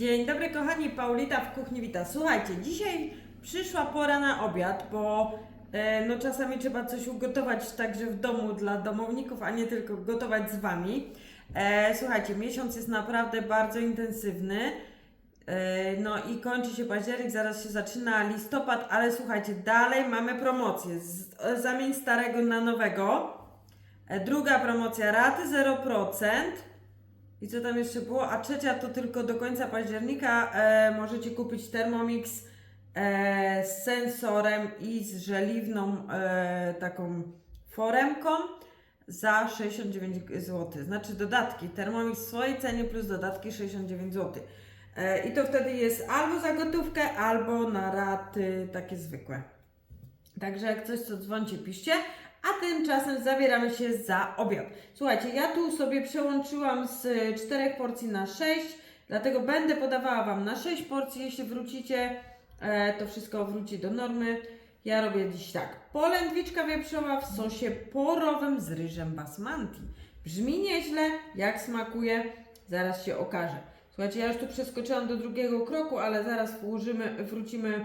Dzień dobry kochani, Paulita w kuchni wita. Słuchajcie, dzisiaj przyszła pora na obiad, bo e, no czasami trzeba coś ugotować także w domu dla domowników, a nie tylko gotować z Wami. E, słuchajcie, miesiąc jest naprawdę bardzo intensywny. E, No i kończy się październik, zaraz się zaczyna listopad, ale słuchajcie, dalej mamy promocję. E, zamień starego na nowego. E, Druga promocja raty 0%. I co tam jeszcze było? A trzecia to tylko do końca października e, możecie kupić Thermomix e, z sensorem i z żeliwną e, taką foremką za 69 zł. Znaczy dodatki. Thermomix w swojej cenie plus dodatki 69 zł. E, I to wtedy jest albo za gotówkę, albo na raty takie zwykłe. Także jak coś, to dzwońcie, piszcie. A tymczasem zabieramy się za obiad. Słuchajcie, ja tu sobie przełączyłam z y, czterech porcji na 6, dlatego będę podawała Wam na 6 porcji. Jeśli wrócicie, e, to wszystko wróci do normy. Ja robię dziś tak. Polędwiczka wieprzowa w sosie porowym z ryżem basmati. Brzmi nieźle, jak smakuje, zaraz się okaże. Słuchajcie, ja już tu przeskoczyłam do drugiego kroku, ale zaraz włożymy, wrócimy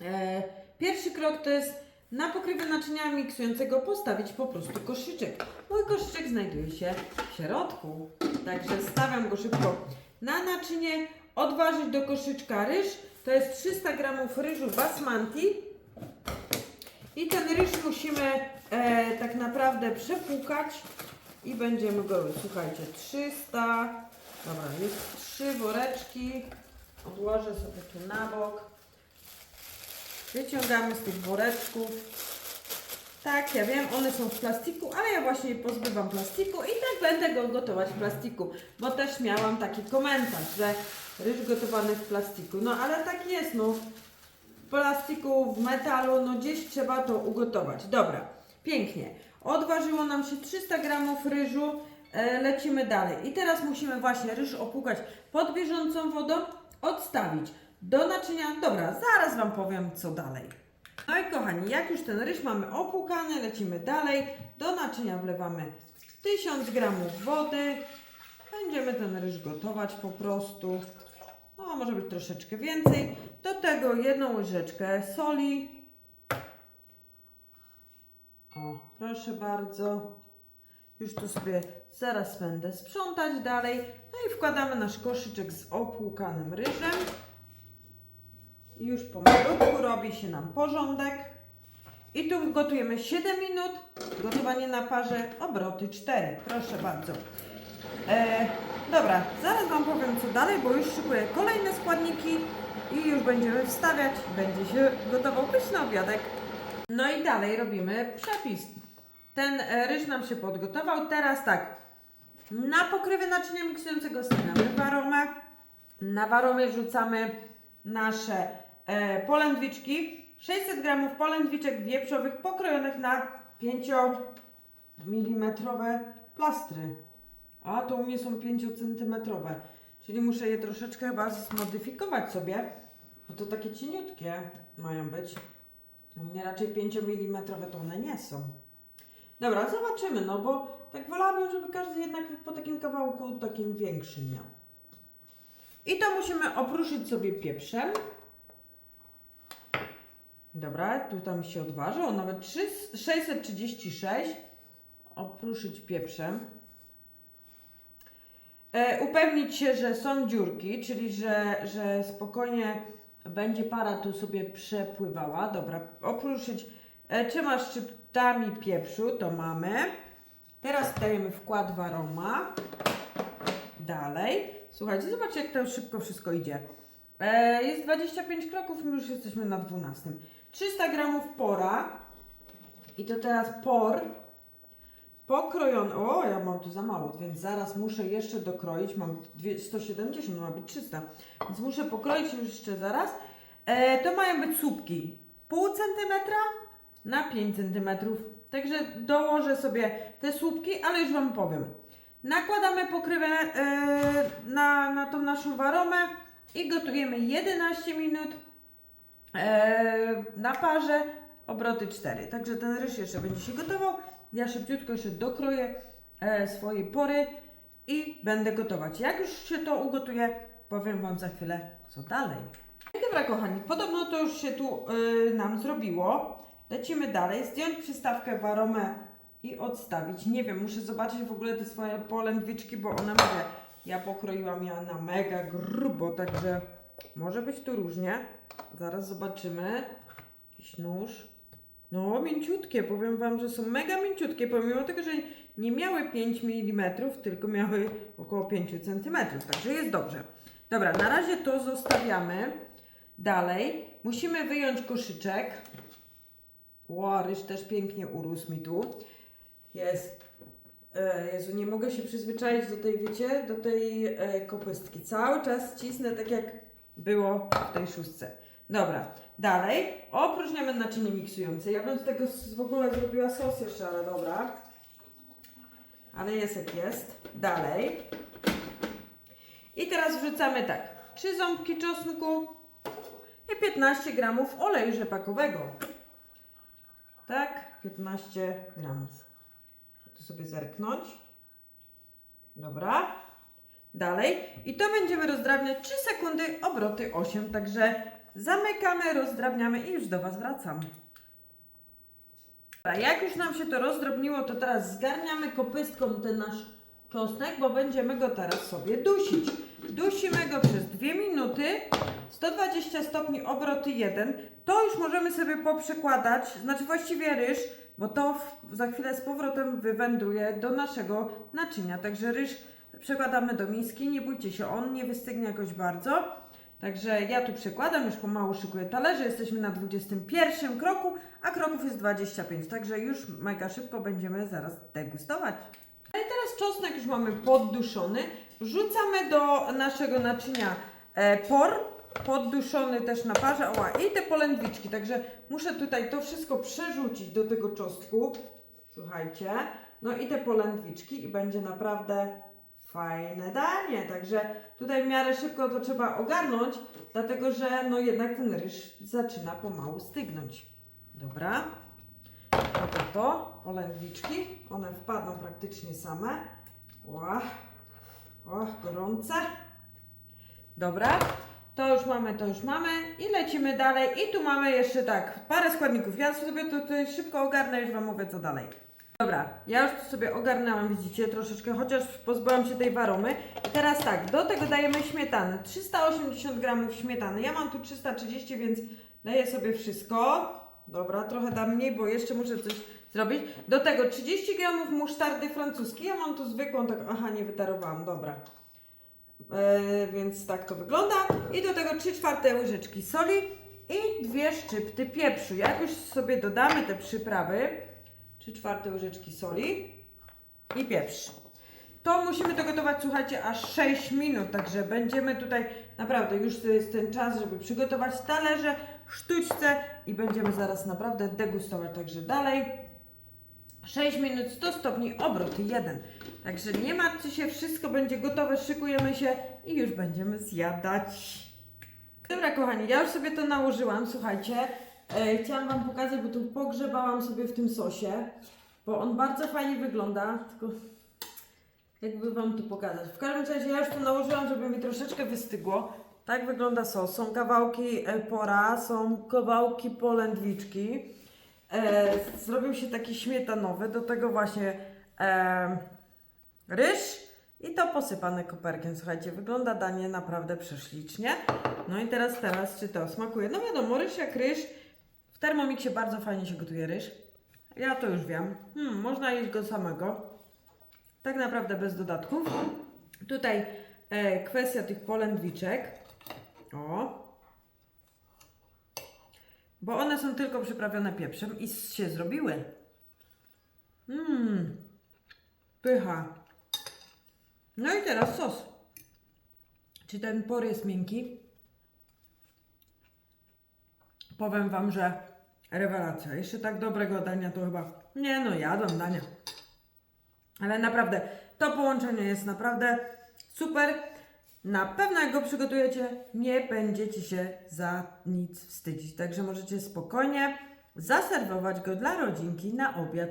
E, pierwszy krok to jest na pokrywę naczynia miksującego postawić po prostu koszyczek. Mój koszyczek znajduje się w środku, także stawiam go szybko na naczynie. Odważyć do koszyczka ryż, to jest 300 gramów ryżu basmati. I ten ryż musimy e, tak naprawdę przepłukać i będziemy go, słuchajcie, 300, dobra, jest trzy woreczki, odłożę sobie tu na bok. Wyciągamy z tych woreczków. Tak, ja wiem, one są w plastiku, ale ja właśnie pozbywam plastiku i tak będę go gotować w plastiku, bo też miałam taki komentarz, że ryż gotowany w plastiku. No ale tak jest, no. W plastiku, w metalu, no gdzieś trzeba to ugotować. Dobra, pięknie. Odważyło nam się 300 gramów ryżu. E, lecimy dalej. I teraz musimy właśnie ryż opłukać pod bieżącą wodą, odstawić do naczynia. Dobra, zaraz Wam powiem co dalej. No i kochani, jak już ten ryż mamy opłukany, lecimy dalej. Do naczynia wlewamy 1000 gramów wody. Będziemy ten ryż gotować po prostu. No, może być troszeczkę więcej. Do tego jedną łyżeczkę soli. O, proszę bardzo. Już tu sobie zaraz będę sprzątać dalej. No i wkładamy nasz koszyczek z opłukanym ryżem. Już pomalutku robi się nam porządek. I tu gotujemy 7 minut. Gotowanie na parze, obroty 4. Proszę bardzo. E, dobra, zaraz Wam powiem co dalej, bo już szykuję kolejne składniki i już będziemy wstawiać. Będzie się gotował pyszny obiadek. No i dalej robimy przepis. Ten e, ryż nam się podgotował. Teraz tak, na pokrywę naczynia miksującego stawiamy waromę. Na waromę rzucamy nasze polędwiczki. 600 gramów polędwiczek wieprzowych pokrojonych na 5 mm plastry. A to u mnie są 5 cm. Czyli muszę je troszeczkę chyba zmodyfikować sobie, bo to takie cieniutkie mają być. U mnie raczej 5 mm to one nie są. Dobra, zobaczymy, no bo tak wolałabym, żeby każdy jednak po takim kawałku takim większym miał. I to musimy opruszyć sobie pieprzem. Dobra, tu tam się odważył, nawet 3, 636. Opruszyć pieprzem. E, upewnić się, że są dziurki, czyli że, że spokojnie będzie para tu sobie przepływała. Dobra, opruszyć e, trzema szczyptami pieprzu, to mamy. Teraz dajemy wkład waroma. Dalej. Słuchajcie, zobaczcie jak to szybko wszystko idzie. E, jest 25 kroków, my już jesteśmy na 12. 300 gramów pora. I to teraz por pokrojony. O, ja mam tu za mało, więc zaraz muszę jeszcze dokroić. Mam dwie- 170, ma być 300. Więc muszę pokroić już jeszcze zaraz. E, to mają być słupki pół centymetra na 5 centymetrów. Także dołożę sobie te słupki, ale już Wam powiem. Nakładamy pokrywę e, na, na tą naszą waromę i gotujemy 11 minut na parze, obroty 4. Także ten ryż jeszcze będzie się gotował. Ja szybciutko jeszcze dokroję e, swojej pory i będę gotować. Jak już się to ugotuje, powiem Wam za chwilę, co dalej. No dobra, kochani, podobno to już się tu y, nam zrobiło. Lecimy dalej, zdjąć przystawkę w aromę i odstawić. Nie wiem, muszę zobaczyć w ogóle te swoje polędwiczki, bo one mówię, ja pokroiłam ja na mega grubo, także może być tu różnie. Zaraz zobaczymy. Jakiś nóż. No, mięciutkie, powiem Wam, że są mega mięciutkie, pomimo tego, że nie miały 5 mm, tylko miały około 5 cm, także jest dobrze. Dobra, na razie to zostawiamy. Dalej, musimy wyjąć koszyczek. Ło, ryż też pięknie urósł mi tu. Jest. E, Jezu, nie mogę się przyzwyczaić do tej, wiecie, do tej e, kopystki. Cały czas cisnę tak jak było w tej szóstce. Dobra, dalej. Opróżniamy naczynie miksujące. Ja bym z tego w ogóle zrobiła sos jeszcze, ale dobra. Ale jest jak jest. Dalej. I teraz wrzucamy tak. 3 ząbki czosnku i 15 gramów oleju rzepakowego. Tak, 15 gramów. To sobie zerknąć. Dobra. Dalej. I to będziemy rozdrabniać 3 sekundy, obroty 8. Także zamykamy, rozdrabniamy i już do Was wracam. Dobra, jak już nam się to rozdrobniło, to teraz zgarniamy kopystką ten nasz czosnek, bo będziemy go teraz sobie dusić. Dusimy go przez 2 minuty, 120 stopni, obroty 1. To już możemy sobie poprzekładać, znaczy właściwie ryż, bo to za chwilę z powrotem wywędruje do naszego naczynia. Także ryż przekładamy do miski, nie bójcie się, on nie wystygnie jakoś bardzo. Także ja tu przekładam, już pomału szykuję talerze, jesteśmy na 21 kroku, a kroków jest 25, także już mega szybko będziemy zaraz degustować. No i teraz czosnek już mamy podduszony, wrzucamy do naszego naczynia e, por, podduszony też na parze, oła, i te polędwiczki, także muszę tutaj to wszystko przerzucić do tego czosnku, słuchajcie, no i te polędwiczki i będzie naprawdę fajne danie, także tutaj w miarę szybko to trzeba ogarnąć, dlatego że no jednak ten ryż zaczyna pomału stygnąć. Dobra, oto to, polędwiczki, one wpadną praktycznie same. Ła, o, gorące. Dobra, to już mamy, to już mamy i lecimy dalej. I tu mamy jeszcze tak, parę składników. Ja sobie to szybko ogarnę, już Wam mówię co dalej. Dobra, ja już tu sobie ogarnęłam, widzicie, troszeczkę, chociaż pozbyłam się tej waromy. I teraz tak, do tego dajemy śmietanę. 380 gramów śmietany. Ja mam tu 330, więc daję sobie wszystko. Dobra, trochę dam mniej, bo jeszcze muszę coś zrobić. Do tego 30 gramów musztardy francuskiej. Ja mam tu zwykłą, tak, aha, nie wytarowałam, dobra. E, więc tak to wygląda. I do tego 3 czwarte łyżeczki soli i dwie szczypty pieprzu. Jak już sobie dodamy te przyprawy, 3 czwarte łyżeczki soli i pieprz. To musimy to gotować, słuchajcie, aż 6 minut, także będziemy tutaj, naprawdę już to jest ten czas, żeby przygotować talerze, sztućce i będziemy zaraz naprawdę degustować, także dalej. 6 minut, 100 stopni, obrót 1. Także nie martwcie się, wszystko będzie gotowe, szykujemy się i już będziemy zjadać. Dobra kochani, ja już sobie to nałożyłam, słuchajcie. E, chciałam Wam pokazać, bo tu pogrzebałam sobie w tym sosie, bo on bardzo fajnie wygląda, tylko jakby Wam tu pokazać. W każdym razie ja już to nałożyłam, żeby mi troszeczkę wystygło. Tak wygląda sos. Są kawałki e, pora, są kawałki polędwiczki. E, zrobił się taki śmietanowy, do tego właśnie ryż i to posypane koperkiem. Słuchajcie, wygląda danie naprawdę prześlicznie. No i teraz, teraz, czy to smakuje? No wiadomo, ryż jak ryż. Thermomixie bardzo fajnie się gotuje ryż. Ja to już wiem. Hmm, można jeść go samego. Tak naprawdę bez dodatków. Tutaj e, kwestia tych polędwiczek. O. Bo one są tylko przyprawione pieprzem i się zrobiły. Mmm. Pycha. No i teraz sos. Czy ten por jest miękki? Powiem Wam, że rewelacja. Jeszcze tak dobrego dania to chyba... Nie no, jadłam dania. Ale naprawdę, to połączenie jest naprawdę super. Na pewno jak go przygotujecie, nie będziecie się za nic wstydzić. Także możecie spokojnie zaserwować go dla rodzinki na obiad.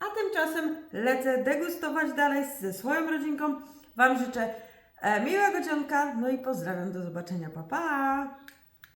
A tymczasem lecę degustować dalej ze swoją rodzinką. Wam życzę E, miłego dzionka, no i pozdrawiam, do zobaczenia, pa pa!